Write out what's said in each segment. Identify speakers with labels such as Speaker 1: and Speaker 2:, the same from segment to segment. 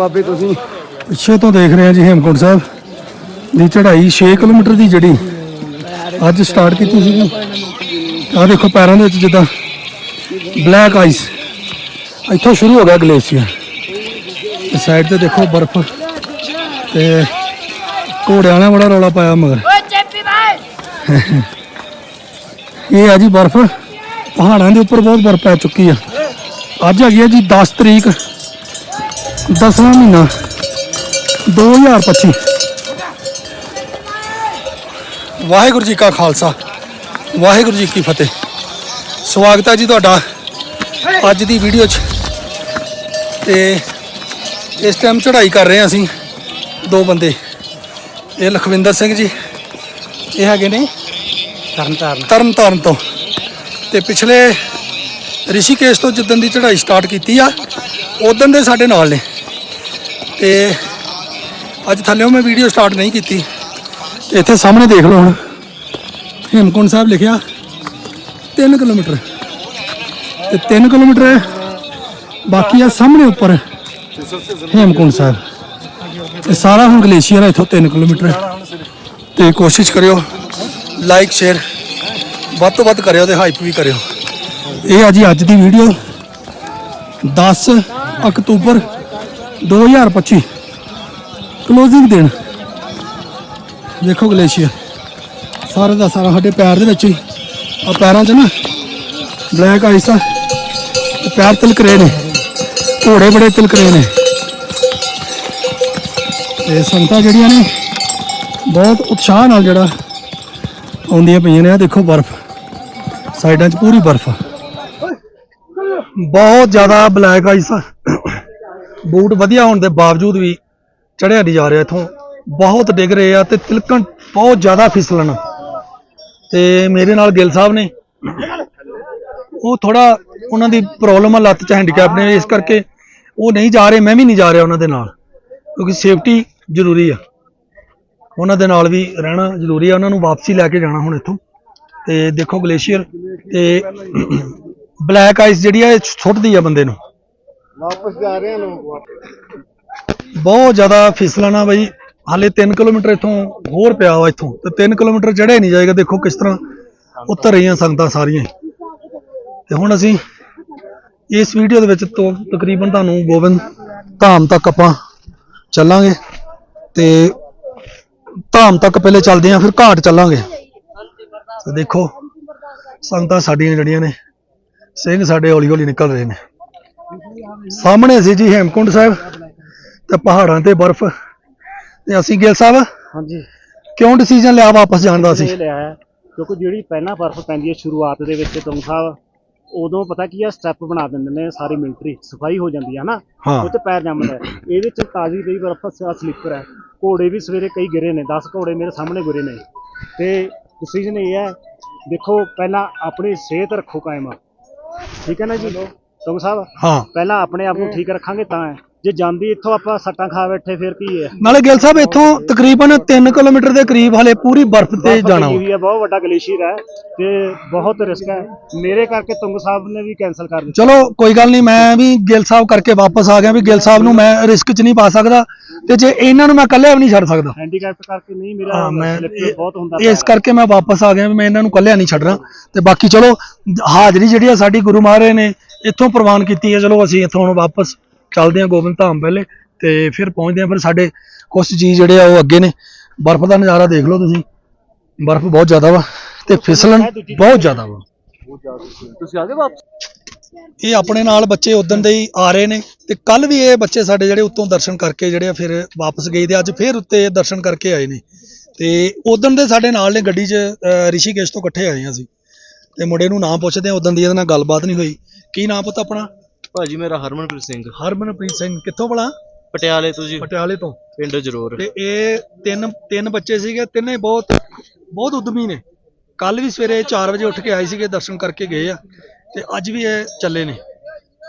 Speaker 1: ਬਾਬੇ ਤੁਸੀਂ?
Speaker 2: ਪਿੱਛੇ ਤੋਂ ਦੇਖ ਰਹੇ ਹਾਂ ਜੀ ਹੇਮਕੁੰਟ ਸਾਹਿਬ ਦੀ ਚੜ੍ਹਾਈ 6 ਕਿਲੋਮੀਟਰ ਦੀ ਜਿਹੜੀ ਅੱਜ ਸਟਾਰਟ ਕੀਤੀ ਸੀ ਆਹ ਦੇਖੋ ਪੈਰਾਂ ਦੇ ਵਿੱਚ ਜਿੱਦਾਂ ਬਲੈਕ ਆਈਸ ਇੱਥੋਂ ਸ਼ੁਰੂ ਹੋ ਗਿਆ ਗਲੇਸ਼ੀਅਰ। ਤੇ ਸਾਈਡ ਤੇ ਦੇਖੋ ਬਰਫ਼। ਤੇ ਘੋੜਿਆਂ ਨੇ ਬੜਾ ਰੌਲਾ ਪਾਇਆ ਮਗਰ।
Speaker 3: ਓਏ ਚੇਪੀ ਭਾਈ
Speaker 2: ਇਹ ਆ ਜੀ ਬਰਫ਼। ਪਹਾੜਾਂ ਦੇ ਉੱਪਰ ਬਹੁਤ ਬਰਫ਼ ਪੈ ਚੁੱਕੀ ਆ। ਅੱਜ ਹੈਗੀ ਆ ਜੀ 10 ਤਰੀਕ। 10ਵਾਂ ਮਹੀਨਾ। 2025 ਵਾਹਿਗੁਰੂ ਜੀ ਕਾ ਖਾਲਸਾ। ਵਾਹਿਗੁਰੂ ਜੀ ਕੀ ਫਤਿਹ। ਸਵਾਗਤ ਹੈ ਜੀ ਤੁਹਾਡਾ ਅੱਜ ਦੀ ਵੀਡੀਓ 'ਚ। ਤੇ ਇਸ ਟਾਈਮ ਚੜ੍ਹਾਈ ਕਰ ਰਹੇ ਹਾਂ ਅਸੀਂ ਦੋ ਬੰਦੇ। ਇਹ ਲਖਵਿੰਦਰ ਸਿੰਘ ਜੀ ਇਹ ਹੈਗੇ ਨੇ
Speaker 1: ਤਰਨ ਤਾਰਨ
Speaker 2: ਤਰਨ ਤਾਰਨ ਤੋਂ। ਤੇ ਪਿਛਲੇ ਰਿਸ਼ੀਕੇਸ਼ ਤੋਂ ਜਿੱਦਣ ਦੀ ਚੜ੍ਹਾਈ ਸਟਾਰਟ ਕੀਤੀ ਆ ਉਦੋਂ ਦੇ ਸਾਡੇ ਨਾਲ ਨੇ। ਤੇ ਅੱਜ ਥੱਲੇੋਂ ਮੈਂ ਵੀਡੀਓ ਸਟਾਰਟ ਨਹੀਂ ਕੀਤੀ। ਤੇ ਇੱਥੇ ਸਾਹਮਣੇ ਦੇਖ ਲਓ ਹੁਣ। ਹੇਮਕੁੰਟ ਸਾਹਿਬ ਲਿਖਿਆ 3 ਕਿਲੋਮੀਟਰ। ਤੇ 3 ਕਿਲੋਮੀਟਰ ਬਾਕੀ ਆ ਸਾਹਮਣੇ ਉੱਪਰ ਹੇਮਕੁੰਟ ਸਾਹਿਬ। ਤੇ ਸਾਰਾ ਹੁਣ ਗਲੇਸ਼ੀਅਰ ਹੈ ਇੱਥੋਂ 3 ਕਿਲੋਮੀਟਰ ਤੇ ਕੋਸ਼ਿਸ਼ ਕਰਿਓ ਲਾਈਕ ਸ਼ੇਅਰ ਵੱਧ ਤੋਂ ਵੱਧ ਕਰਿਓ ਤੇ ਹਾਈਪ ਵੀ ਕਰਿਓ। ਇਹ ਆ ਜੀ ਅੱਜ ਦੀ ਵੀਡੀਓ 10 ਅਕਤੂਬਰ 2025 ਕਲੋਜ਼ਿੰਗ ਦਿਨ। ਦੇਖੋ ਗਲੇਸ਼ੀਅਰ। ਸਾਰੇ ਦਾ ਸਾਰਾ ਸਾਡੇ ਪੈਰ ਦੇ ਵਿੱਚ ਹੀ। ਆ ਪੈਰਾਂ 'ਚ ਨਾ ਬਲੈਕ ਆਈਸ ਆ। ਪੈਰ ਤਿਲਕ ਰਹੇ ਨੇ। ਘੋੜੇ ਬੜੇ ਤਿਲਕ ਰਹੇ ਨੇ। ਤੇ ਸੰਗਤਾਂ ਜਿਹੜੀਆਂ ਨੇ, ਬਹੁਤ ਉਤਸ਼ਾਹ ਨਾਲ ਜਿਹੜਾ ਆਉਂਦੀਆਂ ਪਈਆਂ ਨੇ। ਆ ਦੇਖੋ ਬਰਫ਼। ਸਾਈਡਾਂ 'ਚ ਪੂਰੀ ਬਰਫ਼ ਬਹੁਤ ਜ਼ਿਆਦਾ ਬਲੈਕ ਆਈਸ ਆ। ਬੂਟ ਵਧੀਆ ਹੋਣ ਦੇ ਬਾਵਜੂਦ ਵੀ ਚੜਿਆ ਨਹੀਂ ਜਾ ਰਿਹਾ ਇਥੋਂ। ਬਹੁਤ ਡਿੱਗ ਰਹੇ ਆ ਤੇ ਤਿਲਕਣ ਬਹੁਤ ਜ਼ਿਆਦਾ ਫਿਸਲਣ। ਤੇ ਮੇਰੇ ਨਾਲ ਗਿੱਲ ਸਾਹਿਬ ਨੇ, ਉਹ ਥੋੜਾ ਉਹਨਾਂ ਦੀ ਪ੍ਰੋਬਲਮ ਆ, ਲੱਤ 'ਚ ਹੈਂਡੀਕੈਪ ਨੇ, ਇਸ ਕਰਕੇ ਉਹ ਨਹੀਂ ਜਾ ਰਹੇ, ਮੈਂ ਵੀ ਨਹੀਂ ਜਾ ਰਿਹਾ ਉਹਨਾਂ ਦੇ ਨਾਲ, ਕਿਉਂਕਿ ਸੇਫਟੀ ਜ਼ਰੂਰੀ ਆ। ਉਹਨਾਂ ਦੇ ਨਾਲ ਵੀ ਰਹਿਣਾ ਜ਼ਰੂਰੀ ਆ, ਉਹਨਾਂ ਨੂੰ ਵਾਪਸੀ ਲੈ ਕੇ ਜਾਣਾ ਹੁਣ ਇੱਥੋਂ। ਤੇ ਦੇਖੋ ਗਲੇਸ਼ੀਅਰ ਤੇ ਬਲੈਕ ਆਈਸ ਜਿਹੜੀ ਆ, ਇਹ ਸੁੱਟਦੀ ਆ ਬੰਦੇ ਨੂੰ।
Speaker 1: ਵਾਪਸ ਜਾ ਰਹੇ ਹਾਂ ਲੋਕ
Speaker 2: ਬਹੁਤ ਜ਼ਿਆਦਾ ਫਿਸਲਣ ਬਈ। ਹਾਲੇ 3 ਕਿਲੋਮੀਟਰ ਇੱਥੋਂ ਹੋਰ ਪਿਆ ਵਾ ਇੱਥੋਂ। ਤੇ 3 ਕਿਲੋਮੀਟਰ ਚੜ੍ਹਿਆ ਨਹੀਂ ਜਾਏਗਾ। ਦੇਖੋ ਕਿਸ ਤਰ੍ਹਾਂ ਉਤਰ ਰਹੀਆਂ ਸੰਗਤਾਂ ਸਾਰੀਆਂ। ਤੇ ਹੁਣ ਅਸੀਂ ਇਸ ਵੀਡੀਓ ਦੇ ਵਿੱਚ ਤੋਂ ਤਕਰੀਬਨ ਤੁਹਾਨੂੰ ਗੋਬਿੰਦ ਧਾਮ ਤੱਕ ਆਪਾਂ ਚੱਲਾਂਗੇ। ਤੇ ਧਾਮ ਤੱਕ ਪਹਿਲੇ ਚੱਲਦੇ ਆਂ ਫਿਰ ਘਾਟ ਚੱਲਾਂਗੇ। ਤੇ ਦੇਖੋ, ਸੰਗਤਾਂ ਸਾਡੀਆਂ ਜਿਹੜੀਆਂ ਨੇ, ਸਿੰਘ ਸਾਡੇ ਹੌਲੀ ਹੌਲੀ ਨਿਕਲ ਰਹੇ ਨੇ। ਸਾਹਮਣੇ ਸੀ ਜੀ ਹੇਮਕੁੰਡ ਸਾਹਿਬ ਤੇ ਪਹਾੜਾਂ ਤੇ ਬਰਫ਼ ਤੇ ਅਸੀਂ ਗਿੱਲ ਸਾਹਿਬ
Speaker 4: ਹਾਂਜੀ।
Speaker 2: ਕਿਉਂ ਡਿਸੀਜਨ ਲਿਆ ਵਾਪਸ ਜਾਣ ਦਾ ਸੀ?
Speaker 4: ਇਹ ਲਿਆ ਹੈ ਕਿਉਂਕਿ ਜਿਹੜੀ ਪਹਿਲਾਂ ਬਰਫ਼ ਪੈਂਦੀ ਹੈ ਸ਼ੁਰੂਆਤ ਦੇ ਵਿੱਚ ਤੁੰਗ ਸਾਹਿਬ ਉਦੋਂ ਪਤਾ ਕੀ ਆ ਸਟੈਪ ਬਣਾ ਦਿੰਦੇ ਨੇ ਸਾਰੀ ਮਿਲਟਰੀ ਸਫ਼ਾਈ ਹੋ ਜਾਂਦੀ ਹੈ ਨਾ
Speaker 2: ਹਾਂ।
Speaker 4: ਉਹ ਤੇ ਪੈਰ ਜੰਮਦਾ ਹੈ। ਇਹਦੇ ਚ ਤਾਜ਼ੀ ਪਈ ਬਰਫ਼ ਸਲਿੱਪਰ ਹੈ। ਘੋੜੇ ਵੀ ਸਵੇਰੇ ਕਈ ਗਿਰੇ ਨੇ 10 ਘੋੜੇ ਮੇਰੇ ਸਾਹਮਣੇ ਗਿਰੇ ਨੇ। ਤੇ ਡਿਸੀਜਨ ਇਹ ਹੈ ਦੇਖੋ ਪਹਿਲਾਂ ਆਪਣੀ ਸਿਹਤ ਰੱਖੋ ਕਾਇਮ ਠੀਕ ਹੈ ਨਾ ਜੀ? ਤੁੰਗ ਸਾਹਿਬ
Speaker 2: ਹਾਂ।
Speaker 4: ਪਹਿਲਾਂ ਆਪਣੇ ਆਪ ਨੂੰ ਠੀਕ ਰੱਖਾਂਗੇ ਤਾਂ ਹੈ। ਜੇ ਜਾਂਦੀ ਇੱਥੋਂ ਆਪਾਂ ਸੱਟਾਂ ਖਾ ਬੈਠੇ ਫਿਰ ਕੀ ਹੈ?
Speaker 2: ਨਾਲੇ ਗਿੱਲ ਸਾਹਿਬ ਇੱਥੋਂ ਤਕਰੀਬਨ 3 ਕਿਲੋਮੀਟਰ ਦੇ ਕਰੀਬ ਹਲੇ ਪੂਰੀ ਬਰਫ਼ ਤੇ ਜਾਣਾ
Speaker 4: ਲੱਗੀ
Speaker 2: ਵਾ।
Speaker 4: ਹੋਈ ਹੈ ਬਹੁਤ ਵੱਡਾ ਗਲੇਸ਼ੀਅਰ ਹੈ ਤੇ ਬਹੁਤ ਰਿਸਕ ਹੈ। ਮੇਰੇ ਕਰਕੇ ਤੁੰਗ ਸਾਹਿਬ ਨੇ ਵੀ ਕੈਨਸਲ ਕਰ ਦਿੱਤਾ।
Speaker 2: ਚਲੋ ਕੋਈ ਗੱਲ ਨਹੀਂ ਮੈਂ ਵੀ ਗਿੱਲ ਸਾਹਿਬ ਕਰਕੇ ਵਾਪਸ ਆ ਗਿਆ ਵੀ ਗਿੱਲ ਸਾਹਿਬ ਨੂੰ ਮੈਂ ਰਿਸਕ 'ਚ ਨਹੀਂ ਪਾ ਸਕਦਾ ਤੇ ਜੇ ਇਹਨਾਂ ਨੂੰ ਮੈਂ ਇਕੱਲੇ ਵੀ ਨਹੀਂ ਛੱਡ ਸਕਦਾ।
Speaker 4: ਹੈਂਡੀਕੈਪ ਕਰਕੇ ਨਹੀਂ ਮੇਰਾ
Speaker 2: ਹਾਂ ਮੈਂ
Speaker 4: slip ਬਹੁਤ ਹੁੰਦਾ
Speaker 2: ਇਸ ਕਰਕੇ ਮੈਂ ਵਾਪਸ ਆ ਗਿਆ ਵੀ ਮੈਂ ਇਹਨਾਂ ਨੂੰ ਇਕੱਲਿਆਂ ਨਹੀਂ ਛੱਡਣਾ। ਤੇ ਬਾਕੀ ਚਲੋ ਹਾਜ਼ਰੀ ਜਿਹੜੀ ਆ ਸਾਡੀ ਗੁਰੂ ਮਹਾਰਾਜ ਨੇ ਇੱਥੋਂ ਪ੍ਰਵਾਨ ਕੀਤੀ ਹੈ। ਚਲੋ ਅਸੀਂ ਇੱਥੋਂ ਹੁਣ ਵਾਪਸ ਚੱਲਦੇ ਹਾਂ ਗੋਬਿੰਦ ਧਾਮ ਪਹਿਲੇ ਤੇ ਫਿਰ ਪਹੁੰਚਦੇ ਹਾਂ। ਫਿਰ ਸਾਡੇ ਕੁਝ ਜੀ ਜਿਹੜੇ ਆ ਉਹ ਅੱਗੇ ਨੇ। ਬਰਫ਼ ਦਾ ਨਜ਼ਾਰਾ ਦੇਖ ਲਓ ਤੁਸੀਂ। ਬਰਫ਼ ਬਹੁਤ ਜ਼ਿਆਦਾ ਵਾ ਤੇ ਫਿਸਲਣ ਬਹੁਤ ਜ਼ਿਆਦਾ ਵਾ।
Speaker 1: ਤੁਸੀਂ ਆ ਗਏ ਵਾਪਸ?
Speaker 2: ਇਹ ਆਪਣੇ ਨਾਲ ਬੱਚੇ ਉਦੋਂ ਦੇ ਹੀ ਆ ਰਹੇ ਨੇ ਤੇ ਕੱਲ ਵੀ ਇਹ ਬੱਚੇ ਸਾਡੇ ਜਿਹੜੇ ਉੱਤੋਂ ਦਰਸ਼ਨ ਕਰਕੇ ਜਿਹੜੇ ਆ ਫਿਰ ਵਾਪਸ ਗਏ ਤੇ ਅੱਜ ਫਿਰ ਉੱਤੇ ਦਰਸ਼ਨ ਕਰਕੇ ਆਏ ਨੇ। ਤੇ ਉਦੋਂ ਦੇ ਸਾਡੇ ਨਾਲ ਨੇ ਗੱਡੀ 'ਚ ਰਿਸ਼ੀਕੇਸ਼ ਤੋਂ ਇਕੱਠੇ ਆਏ ਹਾਂ ਅਸੀਂ। ਤੇ ਮੁੰਡੇ ਨੂੰ ਨਾਮ ਪੁੱਛਦੇ ਆ ਉਦੋਂ ਦੀ ਇਹਦੇ ਨਾਲ ਗੱਲਬਾਤ ਨਹੀਂ ਹੋਈ। ਕੀ ਨਾਮ ਪੁੱਤ ਆਪਣਾ?
Speaker 5: ਭਾਜੀ ਮੇਰਾ ਹਰਮਨਪ੍ਰੀਤ ਸਿੰਘ।
Speaker 2: ਹਰਮਨਪ੍ਰੀਤ ਸਿੰਘ ਕਿੱਥੋਂ ਬਲਾ
Speaker 5: ਪਟਿਆਲੇ ਤੋਂ ਜੀ।
Speaker 2: ਪਟਿਆਲੇ ਤੋਂ।
Speaker 5: ਪਿੰਡ ਜ਼ਰੂਰ।
Speaker 2: ਤੇ ਇਹ ਤਿੰਨ ਤਿੰਨ ਬੱਚੇ ਸੀਗੇ ਤਿੰਨੇ ਬਹੁਤ ਬਹੁਤ ਉਦਮੀ ਨੇ। ਕੱਲ ਵੀ ਸਵੇਰੇ 4 ਵਜੇ ਉੱਠ ਕੇ ਆਏ ਸੀਗੇ ਦਰਸ਼ਨ ਕਰਕੇ ਗਏ ਆ। ਤੇ ਅੱਜ ਵੀ ਇਹ ਚੱਲੇ ਨੇ।